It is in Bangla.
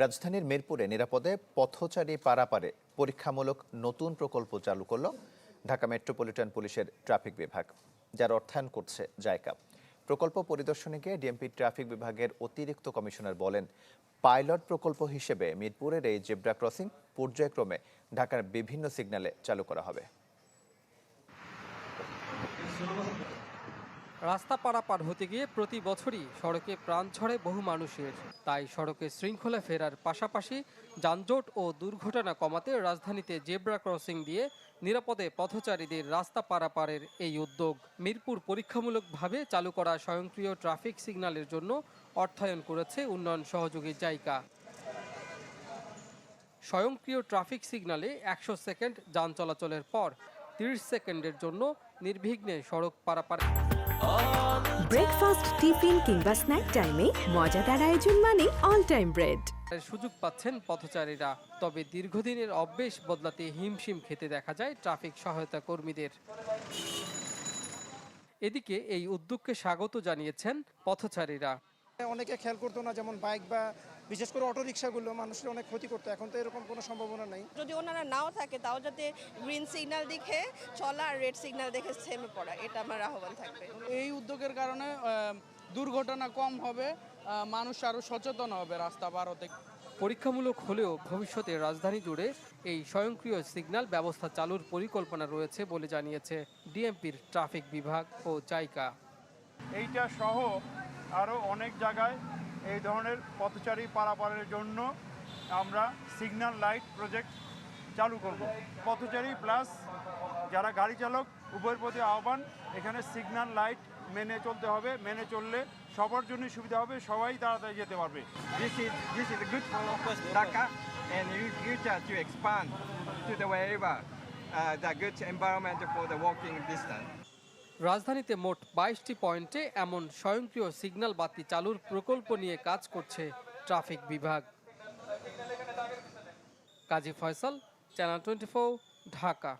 রাজধানীর মিরপুরে নিরাপদে পথচারী পারাপারে পরীক্ষামূলক নতুন প্রকল্প চালু করল ঢাকা মেট্রোপলিটন পুলিশের ট্রাফিক বিভাগ, যার অর্থায়ন করছে জায়কা প্রকল্প পরিদর্শনে গিয়ে ডিএমপি ট্রাফিক বিভাগের অতিরিক্ত কমিশনার বলেন, পাইলট প্রকল্প হিসেবে মিরপুরের এই জেব্রা ক্রসিং পর্যায়ক্রমে ঢাকার বিভিন্ন সিগন্যালে চালু করা হবে। রাস্তা পারাপার হতে গিয়ে প্রতি বছরই সড়কে প্রাণ ছড়ে বহু মানুষের। তাই সড়কে শৃঙ্খলা ফেরার পাশাপাশি যানজট ও দুর্ঘটনা কমাতে রাজধানীতে জেব্রা ক্রসিং দিয়ে নিরাপদে পথচারীদের রাস্তা পারাপারের এই উদ্যোগ মিরপুর পরীক্ষামূলকভাবে চালু করা স্বয়ংক্রিয় ট্রাফিক সিগন্যালের জন্য অর্থায়ন করেছে উন্নয়ন সহযোগী জায়গা স্বয়ংক্রিয় ট্রাফিক সিগন্যালে একশো সেকেন্ড যান চলাচলের পর তিরিশ সেকেন্ডের জন্য নির্বিঘ্নে সড়ক পারাপার ব্রেকফাস্ট টিফিন কিংবা স্ন্যাক টাইমে মজাদার আয়োজন মানে অল টাইম ব্রেড সুযোগ পাচ্ছেন পথচারীরা, তবে দীর্ঘদিনের অভ্যেস বদলাতে হিমশিম খেতে দেখা যায় ট্রাফিক সহায়তা কর্মীদের। এদিকে এই উদ্যোগকে স্বাগত জানিয়েছেন পথচারীরা। অনেকে খেয়াল করতো না যেমন বাইক বা বিশেষ করে অটো রিক্সাগুলো মানুষের অনেক ক্ষতি করতো। এখন তো এরকম কোনো সম্ভাবনা নাই। যদি ওনারা নাও থাকে তাও যাতে গ্রিন সিগন্যাল দেখে চলা আর রেড সিগন্যাল দেখে থেমে পড়া এটা আমার আহ্বান থাকবে। এই উদ্যোগের কারণে দুর্ঘটনা কম হবে আহ, মানুষ আরও সচেতন হবে রাস্তা পার হতে। পরীক্ষামূলক হলেও ভবিষ্যতে রাজধানী জুড়ে এই স্বয়ংক্রিয় সিগন্যাল ব্যবস্থা চালুর পরিকল্পনা রয়েছে বলে জানিয়েছে ডিএমপির ট্রাফিক বিভাগ ও জাইকা। এইটা সহ আরও অনেক জায়গায় এই ধরনের পথচারী পারাপারের জন্য আমরা সিগন্যাল লাইট প্রজেক্ট চালু করব পথচারী প্লাস যারা গাড়ি চালক উভয়ের প্রতি আহ্বান এখানে সিগন্যাল লাইট মেনে চলতে হবে মেনে চললে সবার জন্য সুবিধা হবে সবাই তাড়াতাড়ি যেতে পারবে wherever uh, the good environment for the walking distance. রাজধানীতে মোট বাইশটি পয়েন্টে এমন স্বয়ংক্রিয় সিগন্যাল বাতি চালুর প্রকল্প নিয়ে কাজ করছে ট্রাফিক বিভাগ। Kazi Faisal, channel twenty Dhaka.